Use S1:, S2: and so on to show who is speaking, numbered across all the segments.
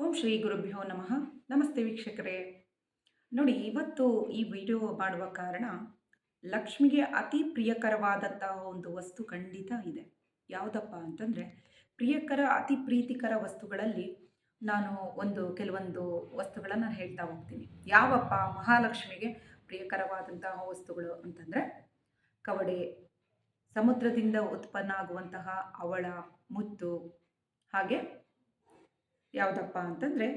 S1: ಓಂ ಶ್ರೀ ಗುರುಭ್ಯೋ ನಮಃ. ನಮಸ್ತೆ ವೀಕ್ಷಕರೇ. ನೋಡಿ, ಇವತ್ತು ಈ ವಿಡಿಯೋ ಮಾಡುವ ಕಾರಣ ಲಕ್ಷ್ಮಿಗೆ ಅತಿ ಪ್ರಿಯಕರವಾದಂತಹ ಒಂದು ವಸ್ತು ಖಂಡಿತ ಇದೆ. ಯಾವುದಪ್ಪ ಅಂತಂದರೆ, ಪ್ರಿಯಕರ, ಅತಿ ಪ್ರೀತಿಕರ ವಸ್ತುಗಳಲ್ಲಿ ನಾನು ಒಂದು, ಕೆಲವೊಂದು ವಸ್ತುಗಳನ್ನು ಹೇಳ್ತಾ ಹೋಗ್ತೀನಿ. ಯಾವಪ್ಪ ಮಹಾಲಕ್ಷ್ಮಿಗೆ ಪ್ರಿಯಕರವಾದಂತಹ ವಸ್ತುಗಳು ಅಂತಂದರೆ, ಕವಡೆ, ಸಮುದ್ರದಿಂದ ಉತ್ಪನ್ನ ಆಗುವಂತಹ ಅವಳ ಮುತ್ತು, ಹಾಗೆ ಯಾವುದಪ್ಪ ಅಂತಂದರೆ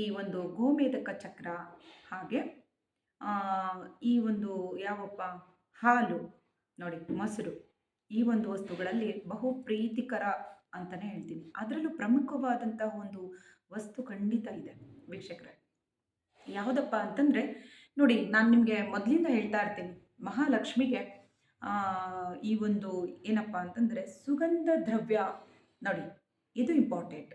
S1: ಈ ಒಂದು ಗೋಮೇಧಕ ಚಕ್ರ ಹಾಗೆ ಈ ಒಂದು ಯಾವಪ್ಪ, ಹಾಲು, ನೋಡಿ ಮೊಸರು, ಈ ಒಂದು ವಸ್ತುಗಳಲ್ಲಿ ಬಹು ಪ್ರೀತಿಕರ ಅಂತಲೇ ಹೇಳ್ತೀನಿ. ಅದರಲ್ಲೂ ಪ್ರಮುಖವಾದಂತಹ ಒಂದು ವಸ್ತು ಖಂಡಿತ ಇದೆ ವೀಕ್ಷಕರೇ. ಯಾವುದಪ್ಪ ಅಂತಂದರೆ, ನೋಡಿ ನಾನು ನಿಮಗೆ ಮೊದಲಿಂದ ಹೇಳ್ತಾ ಇರ್ತೀನಿ, ಮಹಾಲಕ್ಷ್ಮಿಗೆ ಈ ಒಂದು ಏನಪ್ಪ ಅಂತಂದರೆ ಸುಗಂಧ ದ್ರವ್ಯ ನೋಡಿ, ಇದು ಇಂಪಾರ್ಟೆಂಟ್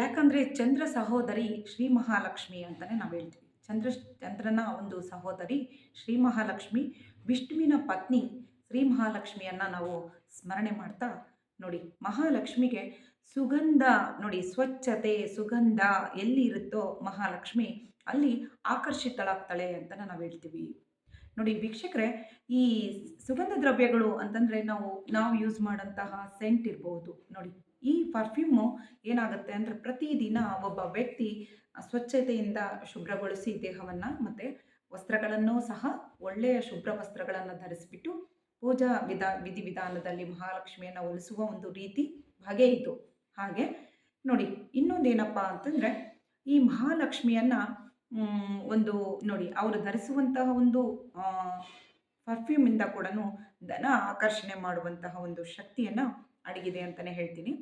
S1: ಯಾಕಂದರೆ ಚಂದ್ರ ಸಹೋದರಿ ಶ್ರೀ ಮಹಾಲಕ್ಷ್ಮಿ ಅಂತಲೇ ನಾವು ಹೇಳ್ತೀವಿ. ಚಂದ್ರ ಚಂದ್ರನ ಒಂದು ಸಹೋದರಿ ಶ್ರೀ ಮಹಾಲಕ್ಷ್ಮಿ ವಿಷ್ಣುವಿನ ಪತ್ನಿ ಶ್ರೀ ಮಹಾಲಕ್ಷ್ಮಿಯನ್ನು ನಾವು ಸ್ಮರಣೆ ಮಾಡ್ತಾ ನೋಡಿ, ಮಹಾಲಕ್ಷ್ಮಿಗೆ ಸುಗಂಧ ನೋಡಿ, ಸ್ವಚ್ಛತೆ, ಸುಗಂಧ ಎಲ್ಲಿ ಇರುತ್ತೋ ಮಹಾಲಕ್ಷ್ಮಿ ಅಲ್ಲಿ ಆಕರ್ಷಿತಳಾಗ್ತಾಳೆ ಅಂತ ನಾವು ಹೇಳ್ತೀವಿ. ನೋಡಿ ವೀಕ್ಷಕರೇ, ಈ ಸುಗಂಧ ದ್ರವ್ಯಗಳು ಅಂತಂದರೆ ನಾವು ನಾವು ಯೂಸ್ ಮಾಡೋಂತಹ ಸೆಂಟ್ ಇರ್ಬೋದು. ನೋಡಿ ಈ ಪರ್ಫ್ಯೂಮು ಏನಾಗುತ್ತೆ ಅಂದರೆ ಪ್ರತಿದಿನ ಒಬ್ಬ ವ್ಯಕ್ತಿ ಸ್ವಚ್ಛತೆಯಿಂದ ಶುಭ್ರಗೊಳಿಸಿ ದೇಹವನ್ನು ಮತ್ತು ವಸ್ತ್ರಗಳನ್ನು ಸಹ ಒಳ್ಳೆಯ ಶುಭ್ರ ವಸ್ತ್ರಗಳನ್ನು ಧರಿಸಿಬಿಟ್ಟು ಪೂಜಾ ವಿಧ, ವಿಧಿವಿಧಾನದಲ್ಲಿ ಮಹಾಲಕ್ಷ್ಮಿಯನ್ನು ಒಲಿಸುವ ಒಂದು ರೀತಿ ಬಗೆ ಇತ್ತು ಹಾಗೆ ನೋಡಿ, ಇನ್ನೊಂದೇನಪ್ಪ ಅಂತಂದರೆ ಈ ಮಹಾಲಕ್ಷ್ಮಿಯನ್ನು ಒಂದು ನೋಡಿ, ಅವರು ಧರಿಸುವಂತಹ ಒಂದು ಪರ್ಫ್ಯೂಮಿಂದ ಕೂಡ ಧನ ಆಕರ್ಷಣೆ ಮಾಡುವಂತಹ ಒಂದು ಶಕ್ತಿಯನ್ನು ಅಡಗಿದೆ ಅಂತಲೇ ಹೇಳ್ತೀನಿ.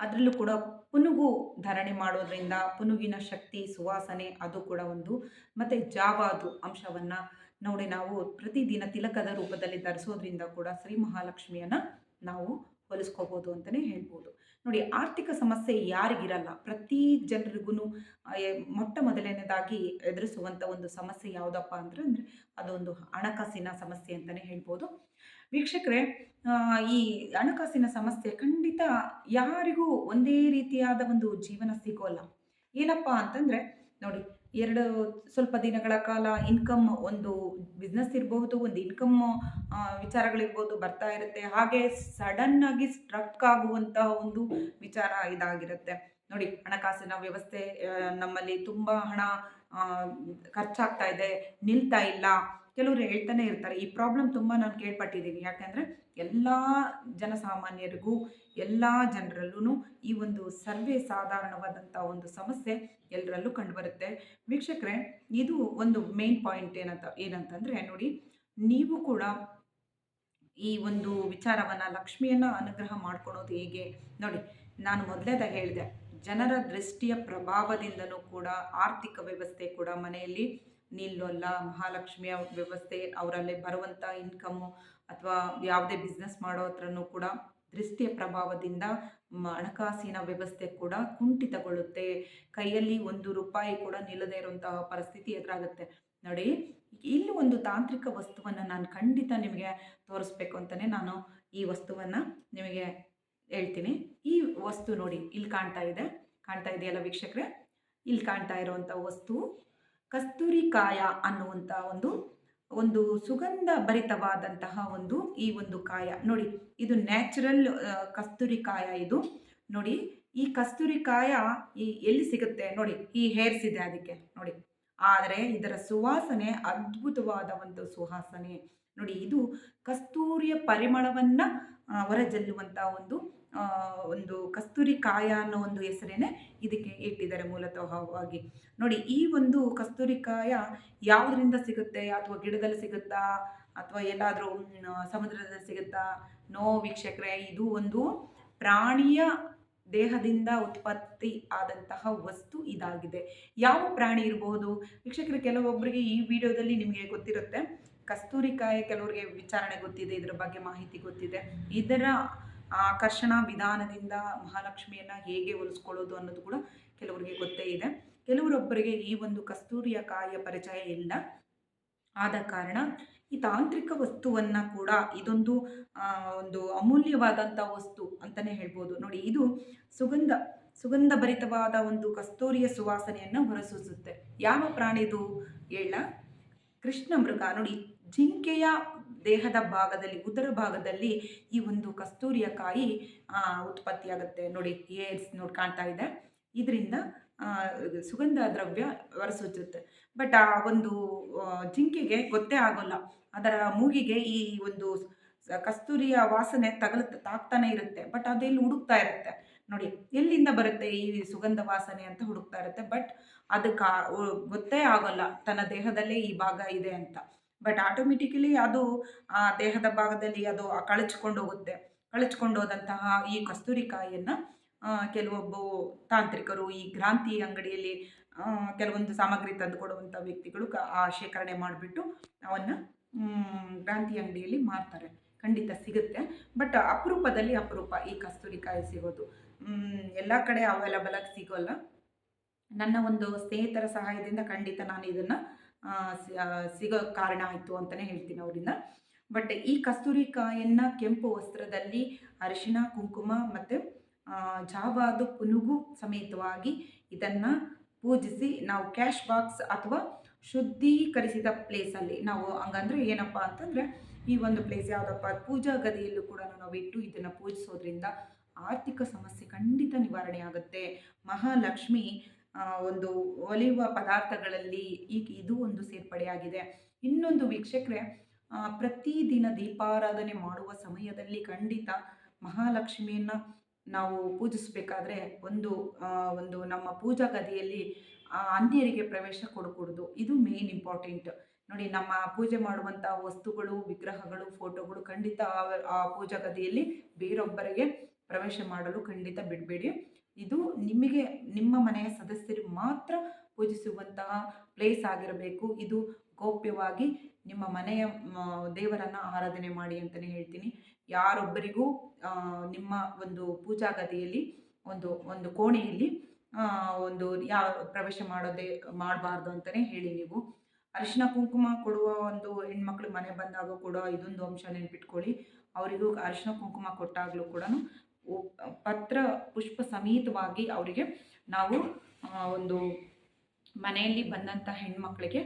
S1: ಅದರಲ್ಲೂ ಕೂಡ ಪುನುಗು ಧರಣೆ ಮಾಡೋದ್ರಿಂದ ಪುನುಗಿನ ಶಕ್ತಿ, ಸುವಾಸನೆ ಅದು ಕೂಡ ಒಂದು. ಮತ್ತು ಜಾವಾದು ಅಂಶವನ್ನು ನೋಡಿ ನಾವು ಪ್ರತಿದಿನ ತಿಲಕದ ರೂಪದಲ್ಲಿ ಧರಿಸೋದ್ರಿಂದ ಕೂಡ ಶ್ರೀ ಮಹಾಲಕ್ಷ್ಮಿಯನ್ನು ನಾವು ಹೋಲಿಸ್ಕೋಬೋದು ಅಂತಲೇ ಹೇಳ್ಬೋದು. ನೋಡಿ, ಆರ್ಥಿಕ ಸಮಸ್ಯೆ ಯಾರಿಗಿರಲ್ಲ, ಪ್ರತಿ ಜನರಿಗೂ ಮೊಟ್ಟ ಮೊದಲನೇದಾಗಿ ಎದುರಿಸುವಂಥ ಒಂದು ಸಮಸ್ಯೆ ಯಾವುದಪ್ಪ ಅಂದರೆ ಅಂದರೆ ಅದೊಂದು ಹಣಕಾಸಿನ ಸಮಸ್ಯೆ ಅಂತಲೇ ಹೇಳ್ಬೋದು. ವೀಕ್ಷಕರೇ ಈ ಹಣಕಾಸಿನ ಸಮಸ್ಯೆ ಖಂಡಿತ ಯಾರಿಗೂ ಒಂದೇ ರೀತಿಯಾದ ಒಂದು ಜೀವನ ಸಿಗೋಲ್ಲ. ಏನಪ್ಪ ಅಂತಂದರೆ, ನೋಡಿ ಎರಡು ಸ್ವಲ್ಪ ದಿನಗಳ ಕಾಲ ಇನ್ಕಮ್ ಒಂದು ಬಿಸ್ನೆಸ್ ಇರಬಹುದು, ಒಂದು ಇನ್ಕಮ್ ವಿಚಾರಗಳಿರ್ಬೋದು ಬರ್ತಾ ಇರುತ್ತೆ. ಹಾಗೆ ಸಡನ್ ಆಗಿ ಸ್ಟ್ರಕ್ ಆಗುವಂತಹ ಒಂದು ವಿಚಾರ ಇದಾಗಿರುತ್ತೆ. ನೋಡಿ, ಹಣಕಾಸಿನ ವ್ಯವಸ್ಥೆ ನಮ್ಮಲ್ಲಿ ತುಂಬ ಹಣ ಖರ್ಚಾಗ್ತಾ ಇದೆ, ನಿಲ್ತಾ ಇಲ್ಲ. ಕೆಲವರು ಹೇಳ್ತಾನೆ ಇರ್ತಾರೆ. ಈ ಪ್ರಾಬ್ಲಮ್ ತುಂಬ ನಾನು ಕೇಳ್ಪಟ್ಟಿದ್ದೀನಿ. ಯಾಕೆಂದರೆ ಎಲ್ಲ ಜನಸಾಮಾನ್ಯರಿಗೂ, ಎಲ್ಲ ಜನರಲ್ಲೂ ಈ ಒಂದು ಸರ್ವೇ ಸಾಧಾರಣವಾದಂಥ ಒಂದು ಸಮಸ್ಯೆ ಎಲ್ಲರಲ್ಲೂ ಕಂಡುಬರುತ್ತೆ. ವೀಕ್ಷಕರೇ, ಇದು ಒಂದು ಮೇನ್ ಪಾಯಿಂಟ್ ಏನಂತ, ಏನಂತಂದರೆ ನೋಡಿ, ನೀವು ಕೂಡ ಈ ಒಂದು ವಿಚಾರವನ್ನು ಲಕ್ಷ್ಮಿಯನ್ನು ಅನುಗ್ರಹ ಮಾಡ್ಕೊಳೋದು ಹೇಗೆ? ನೋಡಿ, ನಾನು ಮೊದಲೇದಾಗ ಹೇಳಿದೆ, ಜನರ ದೃಷ್ಟಿಯ ಪ್ರಭಾವದಿಂದನೂ ಕೂಡ ಆರ್ಥಿಕ ವ್ಯವಸ್ಥೆ ಕೂಡ ಮನೆಯಲ್ಲಿ ನಿಲ್ಲೋಲ್ಲ. ಮಹಾಲಕ್ಷ್ಮಿಯ ವ್ಯವಸ್ಥೆ, ಅವರಲ್ಲಿ ಬರುವಂಥ ಇನ್ಕಮ್ಮು ಅಥವಾ ಯಾವುದೇ ಬಿಸ್ನೆಸ್ ಮಾಡೋ ಹತ್ರನೂ ಕೂಡ ದೃಷ್ಟಿಯ ಪ್ರಭಾವದಿಂದ ಹಣಕಾಸಿನ ವ್ಯವಸ್ಥೆ ಕೂಡ ಕುಂಠಿತಗೊಳ್ಳುತ್ತೆ. ಕೈಯಲ್ಲಿ ಒಂದು ರೂಪಾಯಿ ಕೂಡ ನಿಲ್ಲದೇ ಇರುವಂತಹ ಪರಿಸ್ಥಿತಿ ಎದುರಾಗುತ್ತೆ. ನೋಡಿ, ಇಲ್ಲಿ ಒಂದು ತಾಂತ್ರಿಕ ವಸ್ತುವನ್ನು ನಾನು ಖಂಡಿತ ನಿಮಗೆ ತೋರಿಸ್ಬೇಕು ಅಂತಲೇ ನಾನು ಈ ವಸ್ತುವನ್ನು ನಿಮಗೆ ಹೇಳ್ತೀನಿ. ಈ ವಸ್ತು ನೋಡಿ, ಇಲ್ಲಿ ಕಾಣ್ತಾ ಇದೆ. ಕಾಣ್ತಾ ಇದೆಯಲ್ಲ ವೀಕ್ಷಕರೇ? ಇಲ್ಲಿ ಕಾಣ್ತಾ ಇರುವಂಥ ವಸ್ತು ಕಸ್ತೂರಿ ಕಾಯ ಅನ್ನುವಂಥ ಒಂದು ಒಂದು ಸುಗಂಧ ಭರಿತವಾದಂತಹ ಒಂದು ಈ ಒಂದು ಕಾಯ. ನೋಡಿ, ಇದು ನ್ಯಾಚುರಲ್ ಕಸ್ತೂರಿ ಕಾಯ ಇದು. ನೋಡಿ, ಈ ಕಸ್ತೂರಿ ಕಾಯ ಈ ಎಲ್ಲಿ ಸಿಗುತ್ತೆ? ನೋಡಿ, ಈ ಹೇರ್ಸ್ ಇದೆ ಅದಕ್ಕೆ. ನೋಡಿ, ಆದರೆ ಇದರ ಸುವಾಸನೆ ಅದ್ಭುತವಾದ ಒಂದು ಸುವಾಸನೆ. ನೋಡಿ, ಇದು ಕಸ್ತೂರಿಯ ಪರಿಮಳವನ್ನು ಹೊರಜೆಲ್ಲುವಂಥ ಒಂದು ಒಂದು ಕಸ್ತೂರಿ ಕಾಯ ಅನ್ನೋ ಒಂದು ಹೆಸರೇನೆ ಇದಕ್ಕೆ ಇಟ್ಟಿದ್ದಾರೆ ಮೂಲತಃವಾಗಿ ನೋಡಿ, ಈ ಒಂದು ಕಸ್ತೂರಿ ಕಾಯ ಯಾವುದರಿಂದ ಸಿಗುತ್ತೆ? ಅಥವಾ ಗಿಡದಲ್ಲಿ ಸಿಗುತ್ತಾ? ಅಥವಾ ಎಲ್ಲಾದರೂ ಸಮುದ್ರದಲ್ಲಿ ಸಿಗುತ್ತಾ? ನೋ ವೀಕ್ಷಕರೇ, ಇದು ಒಂದು ಪ್ರಾಣಿಯ ದೇಹದಿಂದ ಉತ್ಪತ್ತಿ ಆದಂತಹ ವಸ್ತು ಇದಾಗಿದೆ. ಯಾವ ಪ್ರಾಣಿ ಇರಬಹುದು ವೀಕ್ಷಕರು ಕೆಲವೊಬ್ಬರಿಗೆ ಈ ವಿಡಿಯೋದಲ್ಲಿ ನಿಮಗೆ ಗೊತ್ತಿರುತ್ತೆ. ಕಸ್ತೂರಿಕಾಯ ಕೆಲವರಿಗೆ ವಿಚಾರಣೆ ಗೊತ್ತಿದೆ, ಇದರ ಬಗ್ಗೆ ಮಾಹಿತಿ ಗೊತ್ತಿದೆ. ಇದರ ಆಕರ್ಷಣಾ ವಿಧಾನದಿಂದ ಮಹಾಲಕ್ಷ್ಮಿಯನ್ನು ಹೇಗೆ ಒಲಿಸ್ಕೊಳ್ಳೋದು ಅನ್ನೋದು ಕೂಡ ಕೆಲವರಿಗೆ ಗೊತ್ತೇ ಇದೆ. ಕೆಲವರೊಬ್ಬರಿಗೆ ಈ ಒಂದು ಕಸ್ತೂರಿಯ ಕಾಯಿಯ ಪರಿಚಯ ಇಲ್ಲ. ಆದ ಕಾರಣ ಈ ತಾಂತ್ರಿಕ ವಸ್ತುವನ್ನು ಕೂಡ ಇದೊಂದು ಒಂದು ಅಮೂಲ್ಯವಾದಂಥ ವಸ್ತು ಅಂತಲೇ ಹೇಳ್ಬೋದು. ನೋಡಿ, ಇದು ಸುಗಂಧ ಸುಗಂಧ ಭರಿತವಾದ ಒಂದು ಕಸ್ತೂರಿಯ ಸುವಾಸನೆಯನ್ನು ಹೊರಸೂಸುತ್ತೆ. ಯಾವ ಪ್ರಾಣಿದು ಹೇಳ? ಕೃಷ್ಣ ಮೃಗ. ನೋಡಿ, ಜಿಂಕೆಯ ದೇಹದ ಭಾಗದಲ್ಲಿ, ಉದರ ಭಾಗದಲ್ಲಿ ಈ ಒಂದು ಕಸ್ತೂರಿಯ ಕಾಯಿ ಉತ್ಪತ್ತಿಯಾಗುತ್ತೆ. ನೋಡಿ ಏರ್ಸ್ ನೋಡಿ ಕಾಣ್ತಾ ಇದೆ. ಇದರಿಂದ ಸುಗಂಧ ದ್ರವ್ಯ ಹೊರಸೂಚುತ್ತೆ. ಬಟ್ ಆ ಒಂದು ಜಿಂಕೆಗೆ ಗೊತ್ತೇ ಆಗೋಲ್ಲ. ಅದರ ಮೂಗಿಗೆ ಈ ಒಂದು ಕಸ್ತೂರಿಯ ವಾಸನೆ ತಗಲ ತಾಕ್ತಾನೆ ಇರುತ್ತೆ. ಬಟ್ ಅದೆಲ್ಲಿ ಹುಡುಕ್ತಾ ಇರುತ್ತೆ? ನೋಡಿ, ಎಲ್ಲಿಂದ ಬರುತ್ತೆ ಈ ಸುಗಂಧ ವಾಸನೆ ಅಂತ ಹುಡುಕ್ತಾ ಇರುತ್ತೆ. ಬಟ್ ಅದಕ್ಕೆ ಗೊತ್ತೇ ಆಗೋಲ್ಲ. ತನ್ನ ದೇಹದಲ್ಲೇ ಈ ಭಾಗ ಇದೆ ಅಂತ. ಬಟ್ ಆಟೋಮೆಟಿಕಲಿ ಅದು ಆ ದೇಹದ ಭಾಗದಲ್ಲಿ ಅದು ಕಳಚ್ಕೊಂಡು ಹೋಗುತ್ತೆ. ಕಳಚ್ಕೊಂಡು ಹೋದಂತಹ ಈ ಕಸ್ತೂರಿ ಕಾಯಿಯನ್ನು ಕೆಲವೊಬ್ಬ ತಾಂತ್ರಿಕರು ಈ ಗ್ರಾಂತಿ ಅಂಗಡಿಯಲ್ಲಿ ಕೆಲವೊಂದು ಸಾಮಗ್ರಿ ತಂದು ಕೊಡುವಂಥ ವ್ಯಕ್ತಿಗಳು ಆ ಶೇಖರಣೆ ಮಾಡಿಬಿಟ್ಟು ಅವನ್ನು ಗ್ರಾಂತಿ ಅಂಗಡಿಯಲ್ಲಿ ಮಾರ್ತಾರೆ. ಖಂಡಿತ ಸಿಗುತ್ತೆ. ಬಟ್ ಅಪರೂಪದಲ್ಲಿ ಅಪರೂಪ ಈ ಕಸ್ತೂರಿ ಕಾಯಿ ಸಿಗೋದು. ಎಲ್ಲ ಕಡೆ ಅವೈಲಬಲ್ ಆಗಿ ಸಿಗೋಲ್ಲ. ನನ್ನ ಒಂದು ಸ್ನೇಹಿತರ ಸಹಾಯದಿಂದ ಖಂಡಿತ ನಾನು ಇದನ್ನು ಸಿಗೋ ಕಾರಣ ಆಯಿತು ಅಂತಲೇ ಹೇಳ್ತೀನಿ ಅವರಿಂದ. ಬಟ್ ಈ ಕಸ್ತೂರಿ ಕಾಯನ್ನು ಕೆಂಪು ವಸ್ತ್ರದಲ್ಲಿ ಅರಿಶಿಣ, ಕುಂಕುಮ ಮತ್ತು ಜಾವಾದ ಪುನುಗು ಸಮೇತವಾಗಿ ಇದನ್ನು ಪೂಜಿಸಿ ನಾವು ಕ್ಯಾಶ್ ಬಾಕ್ಸ್ ಅಥವಾ ಶುದ್ಧೀಕರಿಸಿದ ಪ್ಲೇಸಲ್ಲಿ ನಾವು ಹಂಗಂದ್ರೆ ಏನಪ್ಪ ಅಂತಂದರೆ ಈ ಒಂದು ಪ್ಲೇಸ್ ಯಾವುದಪ್ಪ ಪೂಜಾ ಗದಿಯಲ್ಲೂ ಕೂಡ ನಾವು ಇಟ್ಟು ಇದನ್ನು ಪೂಜಿಸೋದ್ರಿಂದ ಆರ್ಥಿಕ ಸಮಸ್ಯೆ ಖಂಡಿತ ನಿವಾರಣೆ ಆಗುತ್ತೆ. ಮಹಾಲಕ್ಷ್ಮಿ ಒಂದು ಒಲಿಯುವ ಪದಾರ್ಥಗಳಲ್ಲಿ ಈಗ ಇದು ಒಂದು ಸೇರ್ಪಡೆಯಾಗಿದೆ. ಇನ್ನೊಂದು ವೀಕ್ಷಕರೇ ಪ್ರತಿದಿನ ದೀಪಾರಾಧನೆ ಮಾಡುವ ಸಮಯದಲ್ಲಿ ಖಂಡಿತ ಮಹಾಲಕ್ಷ್ಮಿಯನ್ನು ನಾವು ಪೂಜಿಸಬೇಕಾದ್ರೆ ಒಂದು ಒಂದು ನಮ್ಮ ಪೂಜಾ ಗದಿಯಲ್ಲಿ ಅನ್ಯರಿಗೆ ಪ್ರವೇಶ ಕೊಡಕೂಡದು. ಇದು ಮೇನ್ ಇಂಪಾರ್ಟೆಂಟ್ ನೋಡಿ, ನಮ್ಮ ಪೂಜೆ ಮಾಡುವಂಥ ವಸ್ತುಗಳು, ವಿಗ್ರಹಗಳು ಫೋಟೋಗಳು ಖಂಡಿತ ಆ ಪೂಜಾ ಗದಿಯಲ್ಲಿ ಬೇರೊಬ್ಬರಿಗೆ ಪ್ರವೇಶ ಮಾಡಲು ಖಂಡಿತ ಬಿಡಬೇಡಿ. ಇದು ನಿಮಗೆ ನಿಮ್ಮ ಮನೆಯ ಸದಸ್ಯರು ಮಾತ್ರ ಪೂಜಿಸುವಂತಹ ಪ್ಲೇಸ್ ಆಗಿರಬೇಕು. ಇದು ಗೌಪ್ಯವಾಗಿ ನಿಮ್ಮ ಮನೆಯ ದೇವರನ್ನ ಆರಾಧನೆ ಮಾಡಿ ಅಂತಲೇ ಹೇಳ್ತೀನಿ. ಯಾರೊಬ್ಬರಿಗೂ ನಿಮ್ಮ ಒಂದು ಪೂಜಾ ಗದಿಯಲ್ಲಿ, ಒಂದು ಒಂದು ಕೋಣೆಯಲ್ಲಿ ಒಂದು ಯಾವ ಪ್ರವೇಶ ಮಾಡೋದೇ, ಮಾಡಬಾರ್ದು ಅಂತಲೇ ಹೇಳಿ ನೀವು. ಅರಿಶಿನ ಕುಂಕುಮ ಕೊಡುವ ಒಂದು ಹೆಣ್ಮಕ್ಳು ಮನೆ ಬಂದಾಗ ಕೂಡ ಇದೊಂದು ಅಂಶ ನೆನ್ಪಿಟ್ಕೊಳ್ಳಿ. ಅವರಿಗೂ ಅರಿಶಿನ ಕುಂಕುಮ ಕೊಟ್ಟಾಗಲೂ ಕೂಡ ಪತ್ರ ಪುಷ್ಪ ಸಮೇತವಾಗಿ ಅವರಿಗೆ ನಾವು ಒಂದು ಮನೆಯಲ್ಲಿ ಬಂದಂಥ ಹೆಣ್ಮಕ್ಳಿಗೆ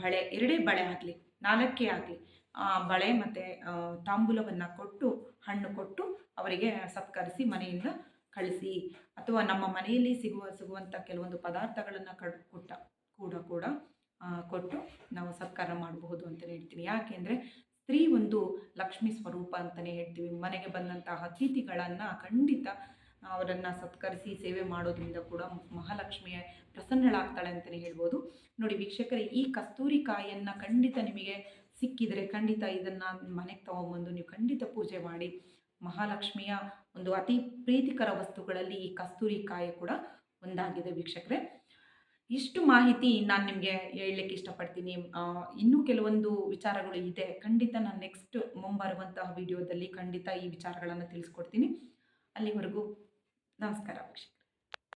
S1: ಬಳೆ, ಎರಡೇ ಬಳೆ ಆಗಲಿ, ನಾಲ್ಕೇ ಆಗಲಿ ಬಳೆ ಮತ್ತು ತಾಂಬೂಲವನ್ನು ಕೊಟ್ಟು, ಹಣ್ಣು ಕೊಟ್ಟು ಅವರಿಗೆ ಸತ್ಕರಿಸಿ ಮನೆಯಿಂದ ಕಳಿಸಿ. ಅಥವಾ ನಮ್ಮ ಮನೆಯಲ್ಲಿ ಸಿಗುವ ಸಿಗುವಂಥ ಕೆಲವೊಂದು ಪದಾರ್ಥಗಳನ್ನು ಕಡ್, ಕೊಟ್ಟ, ಕೂಡ ಕೂಡ ಕೊಟ್ಟು ನಾವು ಸತ್ಕಾರ ಮಾಡಬಹುದು ಅಂತಲೇ ಹೇಳ್ತೀನಿ ಯಾಕೆಂದರೆ ಸ್ತ್ರೀ ಒಂದು ಲಕ್ಷ್ಮಿ ಸ್ವರೂಪ ಅಂತಲೇ ಹೇಳ್ತೀವಿ. ಮನೆಗೆ ಬಂದಂತಹ ಅತಿಥಿಗಳನ್ನು ಖಂಡಿತ ಅವರನ್ನು ಸತ್ಕರಿಸಿ ಸೇವೆ ಮಾಡೋದ್ರಿಂದ ಕೂಡ ಮಹಾಲಕ್ಷ್ಮಿಯ ಪ್ರಸನ್ನಳಾಗ್ತಾಳೆ ಅಂತಲೇ ಹೇಳ್ಬೋದು. ನೋಡಿ ವೀಕ್ಷಕರೇ, ಈ ಕಸ್ತೂರಿ ಕಾಯಿಯನ್ನು ಖಂಡಿತ ನಿಮಗೆ ಸಿಕ್ಕಿದರೆ ಖಂಡಿತ ಇದನ್ನು ಮನೆಗೆ ತಗೊಂಬಂದು ನೀವು ಖಂಡಿತ ಪೂಜೆ ಮಾಡಿ. ಮಹಾಲಕ್ಷ್ಮಿಯ ಒಂದು ಅತಿ ಪ್ರೀತಿಕರ ವಸ್ತುಗಳಲ್ಲಿ ಈ ಕಸ್ತೂರಿ ಕಾಯಿ ಕೂಡ ಒಂದಾಗಿದೆ ವೀಕ್ಷಕರೇ. ಇಷ್ಟು ಮಾಹಿತಿ ನಾನು ನಿಮಗೆ ಹೇಳಲಿಕ್ಕೆ ಇಷ್ಟಪಡ್ತೀನಿ. ಇನ್ನೂ ಕೆಲವೊಂದು ವಿಚಾರಗಳು ಇದೆ. ಖಂಡಿತ ನಾನು ನೆಕ್ಸ್ಟ್ ಮುಂಬರುವಂತಹ ವಿಡಿಯೋದಲ್ಲಿ ಖಂಡಿತ ಈ ವಿಚಾರಗಳನ್ನು ತಿಳಿಸ್ಕೊಡ್ತೀನಿ. ಅಲ್ಲಿವರೆಗೂ ನಮಸ್ಕಾರ ವೀಕ್ಷಕರೇ.